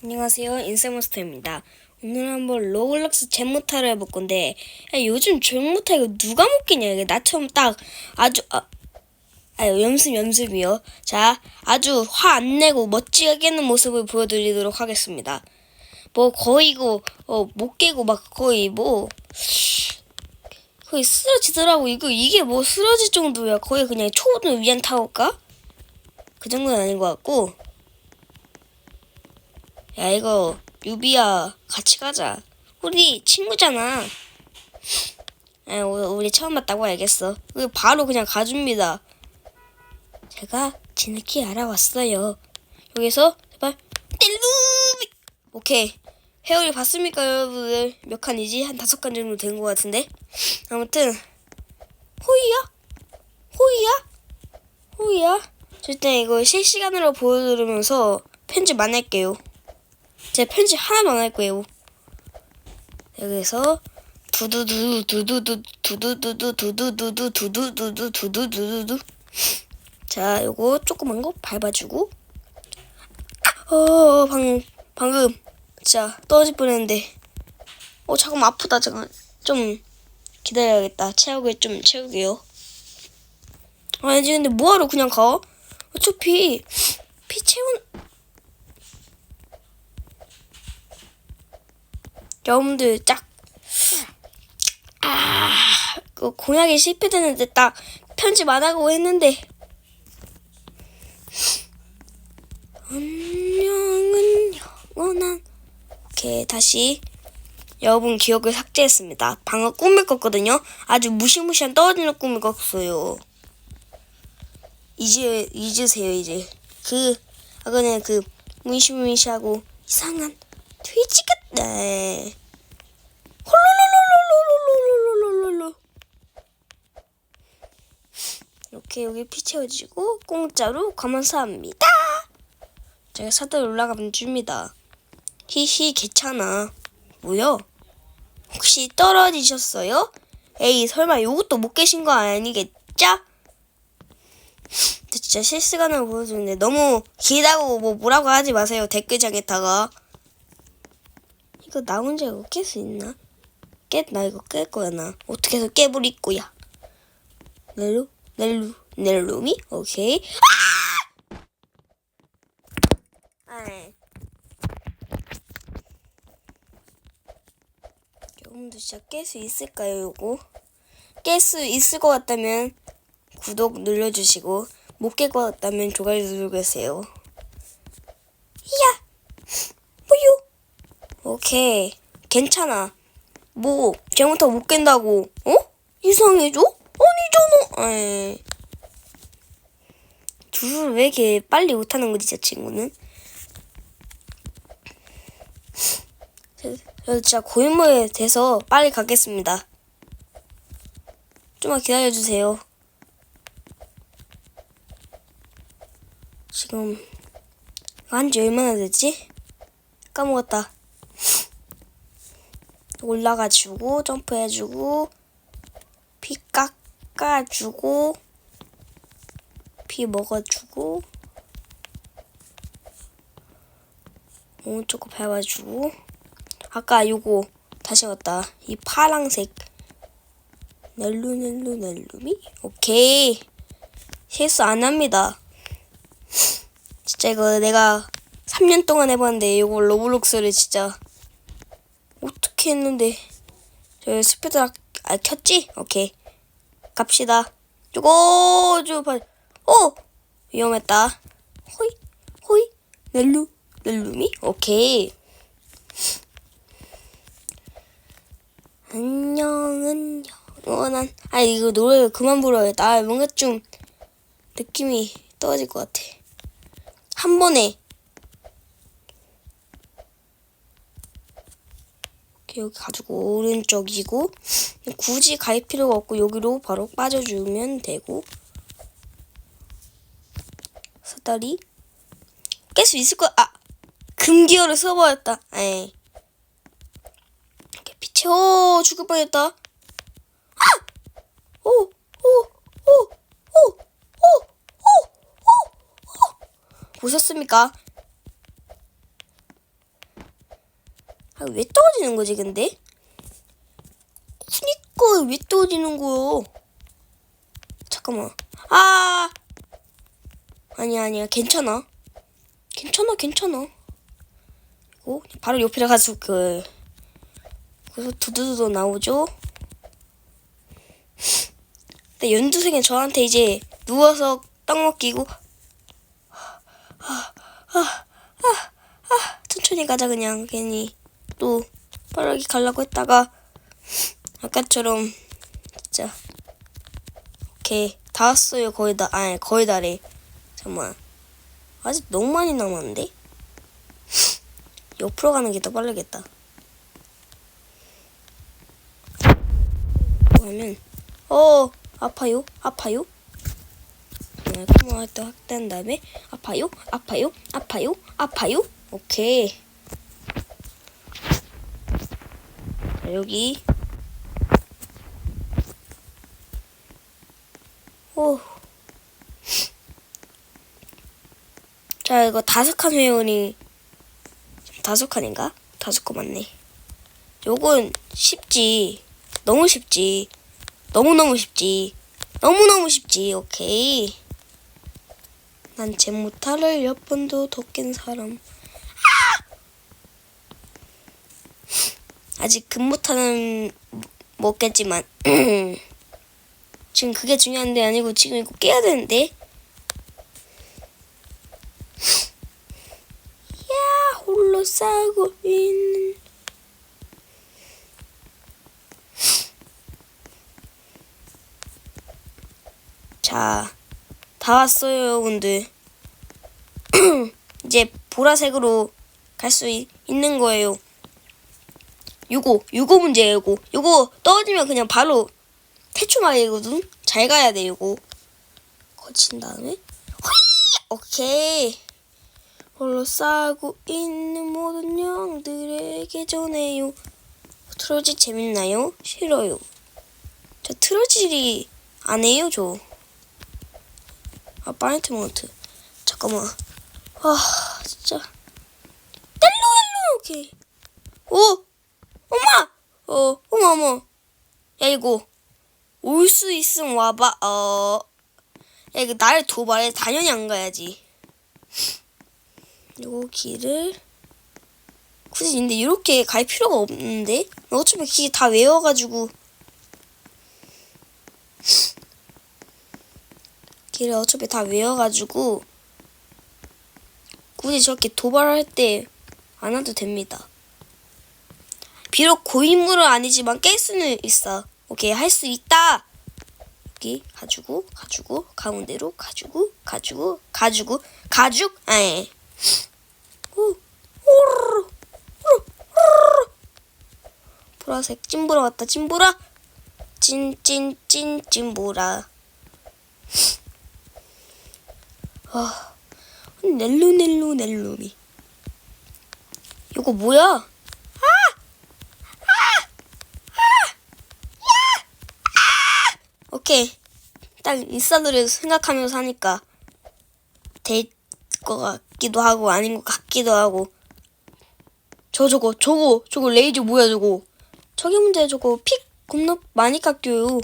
안녕하세요. 인세몬스터입니다. 오늘 한번 로블록스 잼모타를 해볼 건데 야, 요즘 잼모타 이거 누가 먹겠냐? 이게 나처럼 딱 아주 아, 아 연습 연습이요. 자 아주 화 안 내고 멋지게 깨는 모습을 보여드리도록 하겠습니다. 뭐 거의 이거 어, 못 깨고 막 거의 뭐 거의 쓰러지더라고. 이거 이게 뭐 쓰러질 정도야. 거의 그냥 초보는 위안 타올까? 그 정도는 아닌 것 같고 야 이거 유비야 같이 가자. 우리 친구잖아. 아, 우- 우리 처음 봤다고 알겠어. 그 바로 그냥 가줍니다. 제가 지네키 알아왔어요. 여기서 제발 텔루비 오케이. 회오리 봤습니까 여러분들? 몇 칸이지? 한 다섯 칸 정도 된 것 같은데? 아무튼 호이야? 호이야? 호이야? 일단 이거 실시간으로 보여드리면서 편집 안 할게요 제 편집 하나도 안할 거예요. 여기서 두두두 두두두 두두두두 두두두두 두두두두 두두두두 자, 요거 조그만 거 밟아주고 어, 방 방금 진짜 떨어질 뻔했는데 어, 잠깐 아프다 잠깐 좀 기다려야겠다. 체력을 좀 채우게요. 아니지 근데 뭐하러 그냥 가? 어차피 피채운 여러분들 짝. 아, 그 공약이 실패되는데 딱 편집 안 하고 했는데. 안녕은 영원한. 오케이, 다시. 여러분 기억을 삭제했습니다. 방금 꿈을 꿨거든요. 아주 무시무시한 떨어지는 꿈을 꿨어요. 이제, 잊으세요, 이제. 그, 아까는 그, 무시무시하고 이상한 돼지 같 네. 홀로로로로로로로로로로로. 이렇게 여기 피 채워지고 공짜로 감사합니다. 제가 사들 올라가면 줍니다. 히히 괜찮아. 뭐요? 혹시 떨어지셨어요? 에이 설마 요것도 못 계신 거 아니겠죠? 진짜 실시간으로 보여주는데 너무 길다고 뭐 뭐라고 하지 마세요 댓글창에다가 이거 나 혼자 이거 깰 수 있나? 깨, 나 이거 깰 거야, 나. 어떻게 해서 깨부릴 거야. 넬루, 넬루, 넬루미? 오케이. 아! 아이. 여러분들 진짜 깰 수 있을까요, 요거? 깰 수 있을 것 같다면 구독 눌러주시고, 못 깰 것 같다면 좋아요 누르세요. 이야! 뭐요? 오케이. 괜찮아. 뭐, 쟤부터 못 깬다고, 어? 이상해져? 아니잖아. 에이. 주술 왜 이렇게 빨리 못하는 거지, 저 친구는? 저, 저 진짜 고인물에 돼서 빨리 가겠습니다. 좀만 기다려주세요. 지금, 한지 얼마나 됐지? 까먹었다. 올라가주고 점프해주고 피 깎아주고 피 먹어주고 오른쪽 거 밟아주고. 아까 요거 다시 왔다. 이 파랑색. 넬루 넬루 넬루미? 오케이. 실수 안 합니다. 진짜 이거 내가 3년 동안 해봤는데 이거 로블록스를 진짜 했는데 저 스피드 아, 아 켰지? 오케이. 갑시다. 쪼고 쪼발. 오! 위험했다. 호이 호이 넬루 넬루미? 오케이. 안녕은 영원한. 아 이거 노래 그만 불러야겠다 아, 뭔가 좀 느낌이 떨어질 것 같아. 한 번에 여기 가지고 오른쪽이고 굳이 갈 필요가 없고 여기로 바로 빠져주면 되고 사다리 깰 수 있을 거야 아 금기어를 써버렸다 에이 이렇게 빛에 오 죽을 뻔했다 아! 오! 오! 오! 오! 오! 오! 오! 보셨습니까? 왜 떨어지는 거지, 근데? 그니까, 왜 떨어지는 거요? 잠깐만. 아! 아니야, 아니야. 괜찮아. 괜찮아, 괜찮아. 그리고 바로 옆에 가서 그, 그래서 두두두두 나오죠? 근데 연두색은 저한테 이제 누워서 떡 먹기고, 천천히 가자 그냥 괜히 또 빠르게 가려고 했다가 아까처럼 진짜 오케이 다 왔어요 거의 다 아니 거의 다래 잠만 아직 너무 많이 남았는데? 옆으로 가는 게 더 빠르겠다. 하면 어 아파요? 아파요? 네, 코마 또 확대한 다음에 아파요? 아파요? 아파요? 아파요? 오케이 자, 여기. 오. 자 이거 다섯 칸 회원이 다섯 칸인가? 다섯 거 맞네. 요건 쉽지. 너무 쉽지. 너무너무 쉽지. 너무너무 쉽지. 오케이. 난 제 못할을 몇 번도 더깬 사람 아직 금못하는 못 깼지만 지금 그게 중요한 데 아니고 지금 이거 깨야 되는데 야 홀로 싸고 있는 자, 다 왔어요, 여러분들. 이제 보라색으로 갈 수 있는 거예요. 요거, 요거 문제예요, 요거. 요거 떨어지면 그냥 바로 태초막이거든? 잘 가야 돼, 요거. 거친 다음에. 호이! 오케이. 홀로 싸고 있는 모든 영들에게 전해요. 트로지 재밌나요? 싫어요. 저 트로지리 안 해요, 저. 아, 파이트먼트. 잠깐만. 아, 진짜. 넬로, 넬로, 오케이. 오! 어머. 야, 이거. 올 수 있으면 와봐. 어. 야, 이거 나를 도발해. 당연히 안 가야지. 요 길을. 굳이 근데 이렇게 갈 필요가 없는데? 어차피 길 다 외워가지고. 길을 어차피 다 외워가지고 굳이 저렇게 도발할 때 안 와도 됩니다. 비록 고인물은 아니지만 깰 수는 있어. 오케이 할 수 있다. 여기 가지고 가지고 가운데로 가지고 가지고 가지고 가죽 아예. 보라색 찐보라 왔다 찐보라 찐찐찐 찐보라. 아, 넬로 넬로 넬로미. 이거 뭐야? 아! 오케이. 딱 인싸들을 생각하면서 하니까 될 것 같기도 하고 아닌 것 같기도 하고. 저 저거 저거 저거 레이저 뭐야 저거? 저게 문제 저거 픽 겁나 많이 깎여요.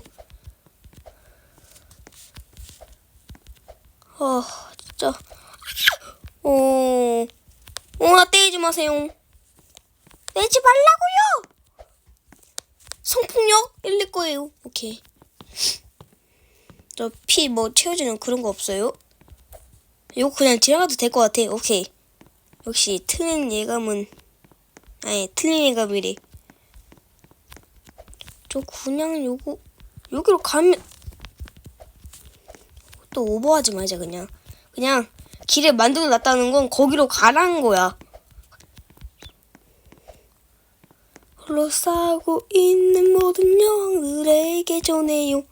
아 진짜. 어, 어, 나 때리지 마세요. 때리지 말라고요. 성폭력 일릴 거예요. 오케이. 저 피 뭐 채워주는 그런 거 없어요? 이거 그냥 지나가도 될 것 같아. 오케이. 역시 틀린 예감은 아니 틀린 예감이래. 저 그냥 요거 여기로 가면 또 오버하지 말자 그냥. 그냥 길에 만들어 놨다는 건 거기로 가라는 거야. 홀로 싸고 있는 모든 영들에게 전해요.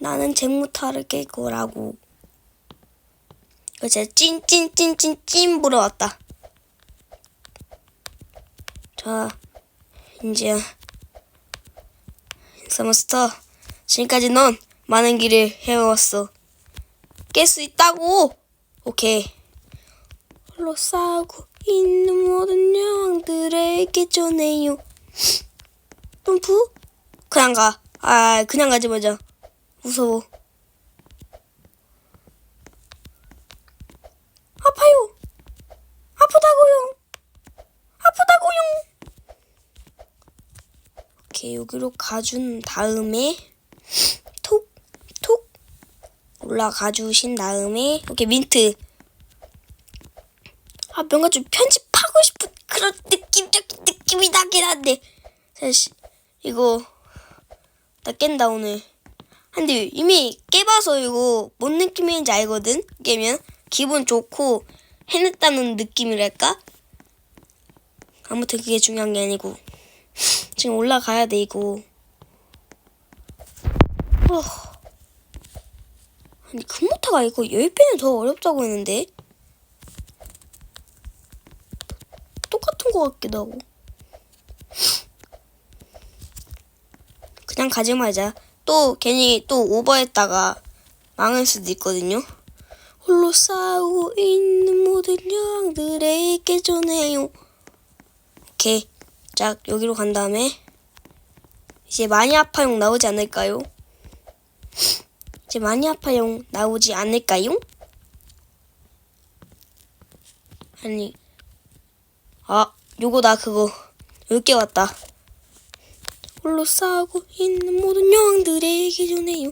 나는 잼무타를 깰 거라고. 그치 찐찐찐찐찐 불어왔다. 자, 이제 인사마스터 지금까지 넌 많은 길을 헤어왔어. 깰 수 있다고. 오케이. 홀로 싸고 있는 모든 여왕들에게 전해요. 점프? 그냥 가. 아, 그냥 가지 마자. 무서워. 아파요. 아프다고요. 아프다고요. 오케이, 여기로 가준 다음에 톡, 톡 올라가 주신 다음에 오케이, 민트. 아, 뭔가 좀 편집하고 싶은 그런 느낌적인 느낌이 나긴 한데. 사실, 이거, 나 깬다, 오늘. 근데 이미 깨봐서 이거 뭔 느낌인지 알거든? 깨면 기분 좋고 해냈다는 느낌이랄까? 아무튼 그게 중요한 게 아니고 지금 올라가야 돼 이거 어. 아니 금모타가 이거 10배는 더 어렵다고 했는데 똑같은 거 같기도 하고 그냥 가지 말자 또 괜히 또 오버했다가 망할 수도 있거든요. 홀로 싸우고 있는 모든 양들에게 전해요. 오케이. 자 여기로 간 다음에 이제 많이 아파용 나오지 않을까요? 이제 많이 아파용 나오지 않을까요? 아니. 아 요거 나 그거 10개 왔다 홀로 싸우고 있는 모든 여왕들에게 전해요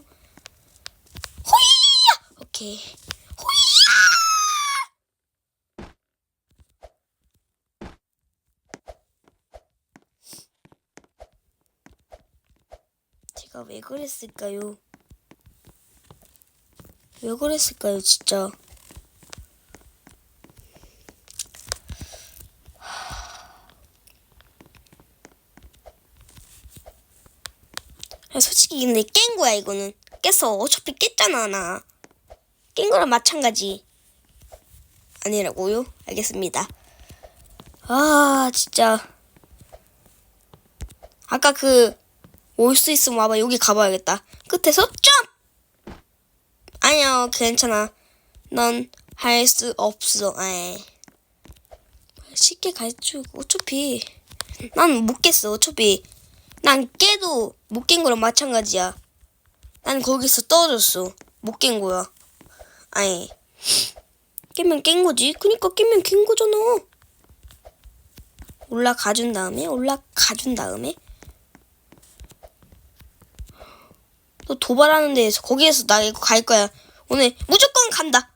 호이야 오케이 호이야 제가 왜 그랬을까요? 왜 그랬을까요, 진짜? 솔직히 근데 깬 거야 이거는. 깼어. 어차피 깼잖아 나. 깬 거랑 마찬가지 아니라고요? 알겠습니다. 아 진짜. 아까 그 올 수 있으면 와봐. 여기 가봐야겠다. 끝에서 점 아니야 괜찮아. 넌 할 수 없어. 에이. 쉽게 갈줄 어차피. 난 못 깼어 어차피 난 깨도 못 깬 거랑 마찬가지야. 난 거기서 떨어졌어. 못 깬 거야. 아니 깨면 깬 거지. 그니까 깨면 깬 거잖아. 올라가 준 다음에? 올라가 준 다음에? 너 도발하는 데에서 거기에서 나 이거 갈 거야. 오늘 무조건 간다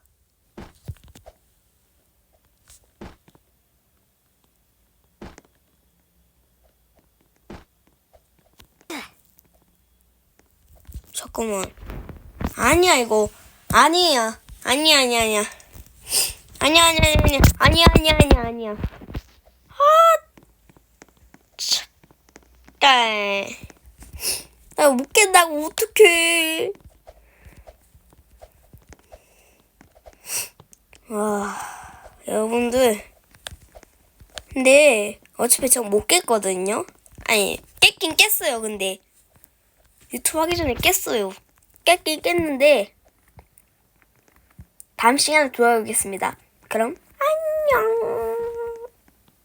잠깐만. 아니야, 이거. 아니야. 아니야, 아니야, 아니야. 아니야, 아니야, 아니야. 아니야, 아니야, 아니야, 아니야. 아, 착달. 나못 깬다고, 어떡해. 와, 여러분들. 근데, 어차피 저 못 깼거든요? 아니, 깼긴 깼어요, 근데. 유튜브 하기 전에 깼어요. 깼긴 깼는데 다음 시간에 돌아오겠습니다. 그럼